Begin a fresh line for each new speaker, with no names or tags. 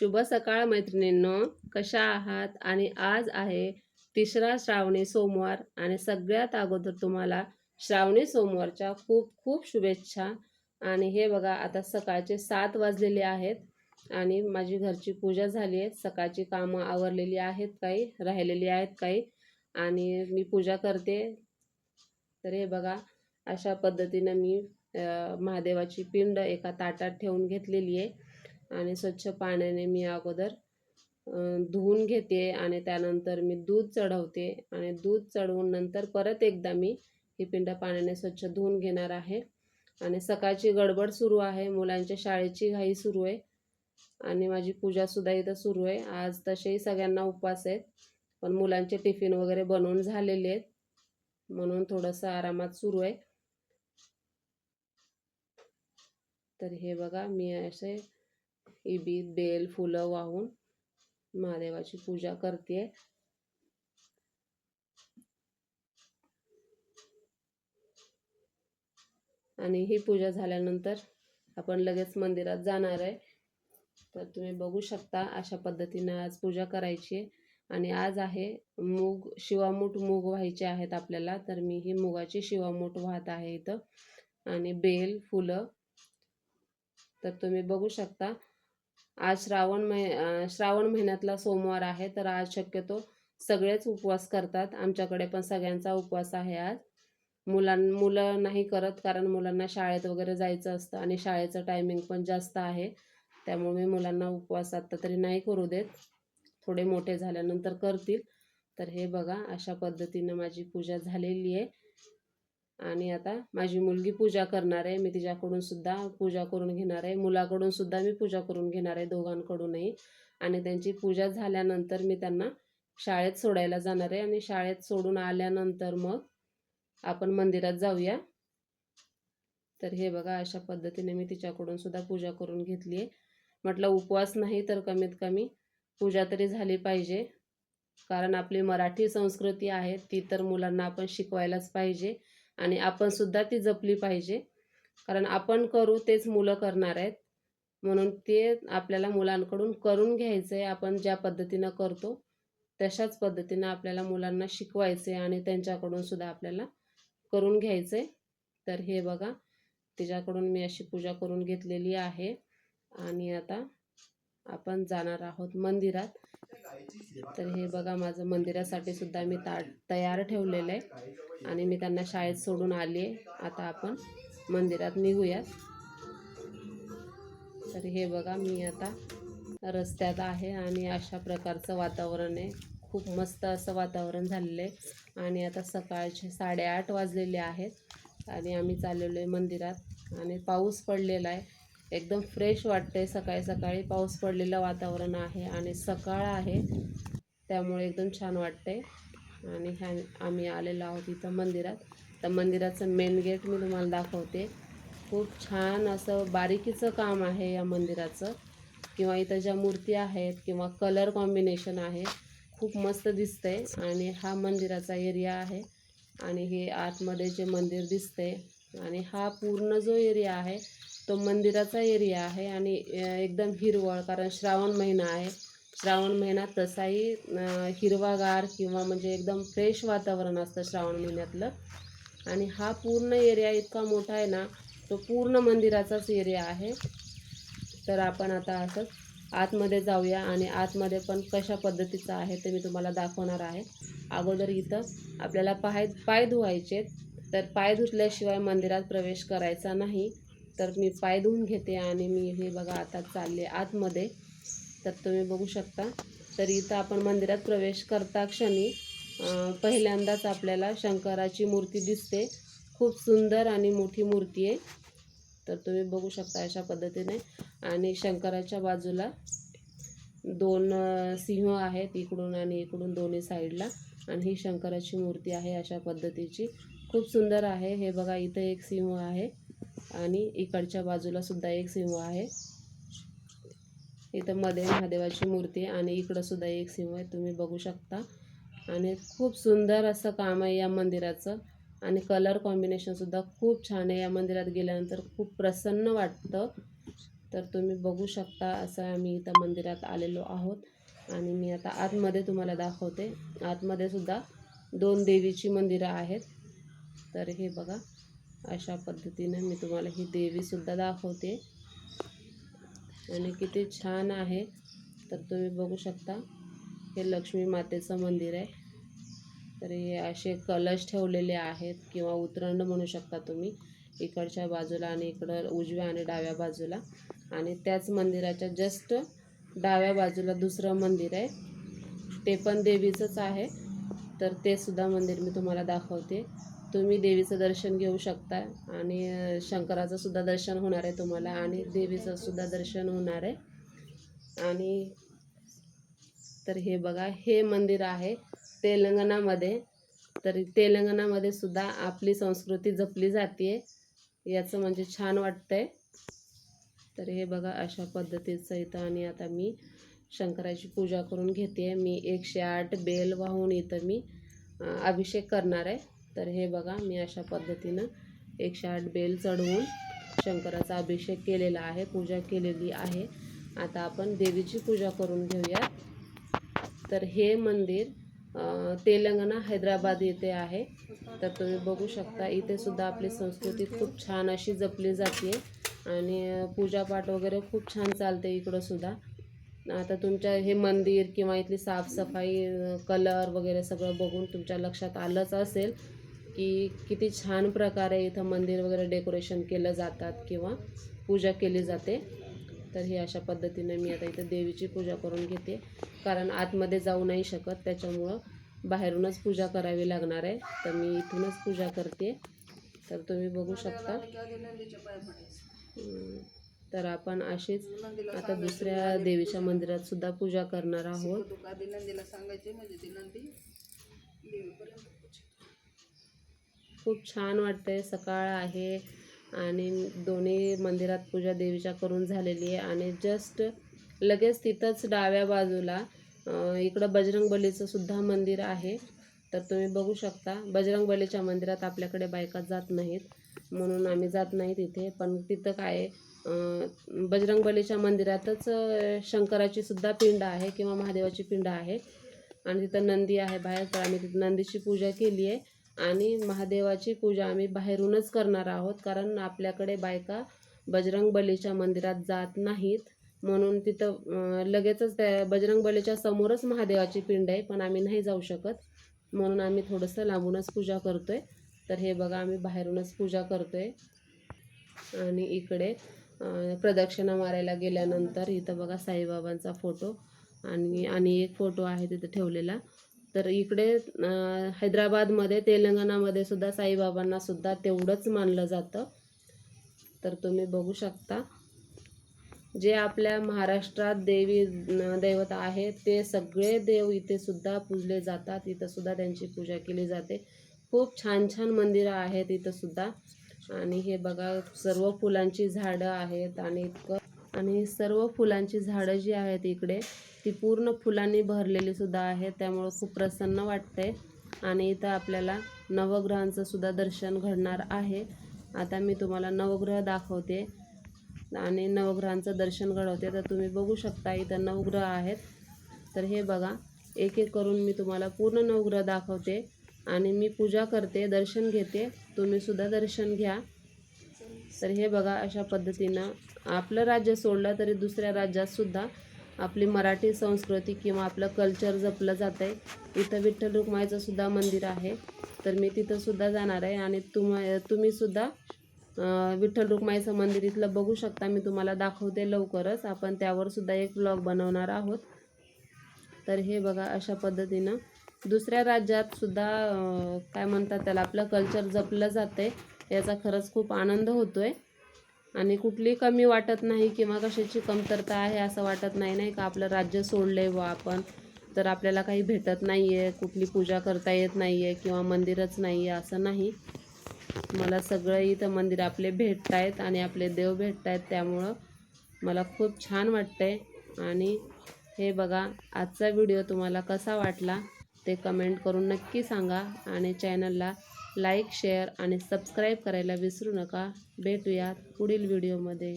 शुभ सकाळ मैत्रिणींनो. कशा आहात? आणि आज आहे तिसरा श्रावणी सोमवार आणि सगळ्यात अगोदर तुम्हाला श्रावणी सोमवारच्या खूप खूप शुभेच्छा. आणि हे बघा आता सकाळचे सात वाजलेले आहेत आणि माझी घरची पूजा झाली आहे. सकाळची कामं आवरलेली आहेत काही राहिलेली आहेत काही. आणि मी पूजा करते. तर हे बघा अशा पद्धतीनं मी महादेवाची पिंड एका ताटात ठेवून घेतलेली आहे. आणि स्वच्छ पाण्याने मी अगोदर धुवून घेते आणि त्यानंतर मी दूध चढवते आणि दूध चढवून नंतर परत एकदा मी ही पिंड पाण्याने स्वच्छ धुवून घेणार आहे. आणि सकाळची गडबड सुरू आहे मुलांच्या शाळेची घाई सुरू आहे आणि माझी पूजासुद्धा इथं सुरू आहे. आज तसेही सगळ्यांना उपवास आहेत पण मुलांचे टिफिन वगैरे बनवून झालेले आहेत म्हणून थोडंसं आरामात सुरू आहे. तर हे बघा मी असे इबीत बेल फुलं वाहून महादेवाची पूजा करते आणि ही पूजा झाल्यानंतर आपण लगेच मंदिरात जाणार आहे. तर तुम्ही बघू शकता अशा पद्धतीने आज पूजा करायची आहे. आणि आज आहे मूग शिवामूठ मूग व्हायचे आहेत आपल्याला. तर मी ही मुगाची शिवामूठ वाहत आहे इथं. आणि बेल फुलं. तर तुम्ही बघू शकता आज श्रावण महि श्रावण महिन्यातला सोमवार आहे तर आज शक्यतो सगळेच उपवास करतात. आमच्याकडे पण सगळ्यांचा उपवास आहे आज. मुलां मुलं नाही करत कारण मुलांना शाळेत वगैरे जायचं असतं आणि शाळेचं टायमिंग पण जास्त आहे. त्यामुळे मी मुलांना उपवास आत्ता तरी नाही करू देत. थोडे मोठे झाल्यानंतर करतील. तर हे बघा अशा पद्धतीनं माझी पूजा झालेली आहे. आणि आता माझी मुलगी पूजा करणार आहे. मी तिच्याकडून सुद्धा पूजा करून घेणार आहे. मुलाकडून सुद्धा मी पूजा करून घेणार आहे दोघांकडूनही. आणि त्यांची पूजा झाल्यानंतर मी त्यांना शाळेत सोडायला जाणार आहे. आणि शाळेत सोडून आल्यानंतर मग आपण मंदिरात जाऊया. तर हे बघा अशा पद्धतीने मी तिच्याकडून सुद्धा पूजा करून घेतली आहे. म्हटलं उपवास नाही तर कमीत कमी पूजा तरी झाली पाहिजे. कारण आपली मराठी संस्कृती आहे ती तर मुलांना आपण शिकवायलाच पाहिजे. आणि आपण सुद्धा ती जपली पाहिजे. कारण आपण करू तेच मुलं करणार आहेत. म्हणून ते आपल्याला मुलांकडून करून घ्यायचं आहे आपण ज्या पद्धतीनं करतो तशाच पद्धतीनं आपल्याला मुलांना शिकवायचे आणि त्यांच्याकडून सुद्धा आपल्याला करून घ्यायचं आहे तर हे बघा तिच्याकडून मी अशी पूजा करून घेतलेली आहे. आणि आता आपण जाणार आहोत मंदिरात. तर हे बघा माझं मंदिरासाठी सुद्धा मी ता तयार ठेवलेलं आहे. आणि मी त्यांना शाळेत सोडून आली आहे आता आपण मंदिरात निघूयात. तर हे बघा मी आता रस्त्यात आहे आणि अशा प्रकारचं वातावरण आहे. खूप मस्त असं वातावरण झालेलं आहे. आणि आता सकाळचे साडेआठ वाजलेले आहेत आणि आम्ही चाललेलो आहे मंदिरात. आणि पाऊस पडलेला आहे. एकदम फ्रेश वाटते सकाळी सकाळी पाऊस पडलेलं वातावरण आहे आणि सकाळ आहे. त्यामुळे एकदम छान वाटते आणि ह्या आम्ही आलेलो आहोत इथं मंदिरात. तर मंदिराचं मेन गेट मी तुम्हाला दाखवते. खूप छान असं बारीकीचं काम आहे या मंदिराचं. किंवा इथं ज्या मूर्ती आहेत किंवा कलर कॉम्बिनेशन आहे खूप मस्त दिसतंय. आणि हा मंदिराचा एरिया आहे. आणि हे आतमध्ये जे मंदिर दिसतंय आणि हा पूर्ण जो एरिया आहे तो मंदिराचा एरिया आहे. आणि एकदम हिरवळ कारण श्रावण महिना आहे. श्रावण महिन्यात तसाही हिरवागार किंवा म्हणजे एकदम फ्रेश वातावरण असतं श्रावण महिन्यातलं. आणि हा पूर्ण एरिया इतका मोठा आहे ना तो पूर्ण मंदिराचाच एरिया आहे. तर आपण आता असंच आतमध्ये जाऊया आणि आतमध्ये पण कशा पद्धतीचं आहे ते मी तुम्हाला दाखवणार आहे. अगोदर इथं आपल्याला पाय पाय धुवायचे तर पाय धुतल्याशिवाय मंदिरात प्रवेश करायचा नाही. तर मी पाय धुवून घेते आणि मी हे बघा आता चालले आतमध्ये. तर तुम्ही बघू शकता. तर इथं आपण मंदिरात प्रवेश करता क्षणी पहिल्यांदाच आपल्याला शंकराची मूर्ती दिसते. खूप सुंदर आणि मोठी मूर्ती आहे. तर तुम्ही बघू शकता अशा पद्धतीने. आणि शंकराच्या बाजूला दोन सिंह आहेत इकडून आणि इकडून दोन्ही साईडला. आणि ही शंकराची मूर्ती आहे अशा पद्धतीची. खूप सुंदर आहे. हे बघा इथं एक सिंह आहे आणि इकडच्या बाजूला सुद्धा एक सिंह आहे. इथं मध्ये महादेवाची मूर्ती आहे आणि इकडं सुद्धा एक सिंह आहे तुम्ही बघू शकता. आणि खूप सुंदर असं काम आहे या मंदिराचं. आणि कलर कॉम्बिनेशनसुद्धा खूप छान आहे. या मंदिरात गेल्यानंतर खूप प्रसन्न वाटतं. तर तुम्ही बघू शकता असं आम्ही इथं मंदिरात आलेलो आहोत. आणि मी आता आतमध्ये तुम्हाला दाखवते. आतमध्ये सुद्धा दोन देवीची मंदिरं आहेत. तर हे बघा अशा पद्धतीनं मी तुम्हाला ही देवीसुद्धा दाखवते. आणि किती छान आहे. तर तुम्ही बघू शकता हे लक्ष्मी मातेचं मंदिर आहे. तर हे असे कलश ठेवलेले आहेत किंवा उतरंड म्हणू शकता तुम्ही इकडच्या बाजूला आणि इकडं उजव्या आणि डाव्या बाजूला. आणि त्याच मंदिराच्या जस्ट डाव्या बाजूला दुसरं मंदिर आहे. ते पण देवीचंच आहे. तर ते सुद्धा मंदिर मी तुम्हाला दाखवते. तुम्ही देवीचं दर्शन घेऊ शकता आणि शंकराचं सुद्धा दर्शन होणार आहे तुम्हाला आणि देवीचं सुद्धा दर्शन होणार आहे. आणि तर हे बघा हे मंदिर आहे तेलंगणामध्ये. तर तेलंगणामध्ये सुद्धा आपली संस्कृती जपली जाते याचं म्हणजे छान वाटतंय. तर हे बघा अशा पद्धतीचं इथं आणि आता मी शंकराची पूजा करून घेते. आहे मी एकशे आठ बेल वाहून इथं मी अभिषेक करणार आहे. तर हे बघा मी अशा पद्धतीनं एकशे आठ बेल चढवून शंकराचा अभिषेक केलेला आहे पूजा केलेली आहे. आता आपण देवीची पूजा करून घेऊया तर हे मंदिर तेलंगणा हैदराबाद येथे आहे. तर तुम्ही बघू शकता इथे सुद्धा आपली संस्कृती खूप छान अशी जपली जाते. आणि पूजापाठ वगैरे खूप छान चालते इकडंसुद्धा आता तुमच्या हे मंदिर किंवा इथली साफसफाई कलर वगैरे सगळं बघून तुमच्या लक्षात आलंच असेल की किती छान प्रकारे इथं मंदिर वगैरे डेकोरेशन केलं जातात किंवा पूजा केली जाते तर ही अशा पद्धतीने मी आता इथं देवीची पूजा करून घेते कारण आतमध्ये जाऊ नाही शकत त्याच्यामुळं बाहेरूनच पूजा करावी लागणार आहे तर मी इथूनच पूजा करते तर तुम्ही बघू शकता तर आपण अशीच आता दुसऱ्या देवीच्या मंदिरात सुद्धा पूजा करणार आहोत. खूप छान वाटतंय सकाळ आहे आणि दोन्ही मंदिरात पूजा देवीच्या करून झालेली आहे आणि जस्ट लगेच तिथंच डाव्या बाजूला इकडं बजरंगबलीचं सुद्धा मंदिर आहे. तर तुम्ही बघू शकता बजरंगबलीच्या मंदिरात आपल्याकडे बायका जात नाहीत. म्हणून आम्ही जात नाही तिथे पण तिथं काय आहे, बजरंगबलीच्या मंदिरातच शंकराची सुद्धा पिंड आहे किंवा महादेवाची पिंड आहे. आणि तिथं नंदी आहे बाहेर तर आम्ही तिथं नंदीची पूजा केली आहे. आणि महादेवाची पूजा आम्ही बाहेरूनच करणार आहोत कारण आपल्याकडे बायका बजरंगबलीच्या मंदिरात जात नाहीत. म्हणून तिथं लगेचच त्या बजरंगबलीच्या समोरच महादेवाची पिंड आहे पण आम्ही नाही जाऊ शकत. म्हणून आम्ही थोडंसं लांबूनच पूजा करतोय. तर हे बघा आम्ही बाहेरूनच पूजा करतोय. आणि इकडे प्रदक्षिणा मारायला गेल्यानंतर इथं बघा साईबाबांचा फोटो आणि आणि एक फोटो आहे तिथं ठेवलेला. तर इकडे हैदराबादमध्ये तेलंगणामध्ये सुद्धा साईबाबांना सुद्धा तेवढंच मानलं जातं. तर तुम्ही बघू शकता. जे आपल्या महाराष्ट्रात देवी दैवता आहे ते सगळे देव इथे सुद्धा पूजले जातात. इथं सुद्धा त्यांची पूजा केली जाते. खूप छान छान मंदिरं आहेत इथं सुद्धा. आणि हे बघा सर्व फुलांची झाडं आहेत आणि इतकं. आणि सर्व फुलांची झाडं जी आहेत इकडे ती पूर्ण फुलांनी भरलेली सुद्धा आहेत. त्यामुळं खूप प्रसन्न वाटते आणि इथं आपल्याला नवग्रहांचं सुद्धा दर्शन घडणार आहे. आता मी तुम्हाला नवग्रह दाखवते. आणि नवग्रहांचं दर्शन घडवते. तर तुम्ही बघू शकता इथं नवग्रह आहेत. तर हे बघा एक एक करून मी तुम्हाला पूर्ण नवग्रह दाखवते. आणि मी पूजा करते दर्शन घेते. तुम्ही सुद्धा दर्शन घ्या. तर हे बघा अशा पद्धतीनं आपलं राज्य सोडलं तरी दुसऱ्या राज्यात सुद्धा आपली मराठी संस्कृती किंवा आपलं कल्चर जपलं जातं आहे इथं विठ्ठल रुक्माईचंसुद्धा मंदिर आहे. तर मी तिथंसुद्धा जाणार आहे आणि तुम तुम्हीसुद्धा विठ्ठल रुक्माईचं मंदिर इथलं बघू शकता. मी तुम्हाला दाखवते लवकरच. आपण त्यावरसुद्धा एक ब्लॉग बनवणार आहोत. तर हे बघा अशा पद्धतीनं दुसऱ्या राज्यात सुद्धा काय म्हणतात त्याला आपलं कल्चर जपलं जातं आहे याचा खरंच खूप आनंद होतो आहे आणि कुठली कमी वाटत नाही किंवा कशाची कमतरता आहे असं वाटत नाही नाही का? आपलं राज्य सोडलं आहे व आपण. तर आपल्याला काही भेटत नाही आहे कुठली पूजा करता येत नाही आहे किंवा मंदिरच नाही आहे असं नाही. मला सगळं इथं मंदिर आपले भेटत आहेत आणि आपले देव भेटत आहेत त्यामुळं मला खूप छान वाटतंय. आणि हे बघा आजचा व्हिडिओ तुम्हाला कसा वाटला? ते कमेंट करून नक्की सांगा आणि चॅनलला लाईक शेअर आणि सबस्क्राईब करायला विसरू नका. भेटूयात पुढील व्हिडिओमध्ये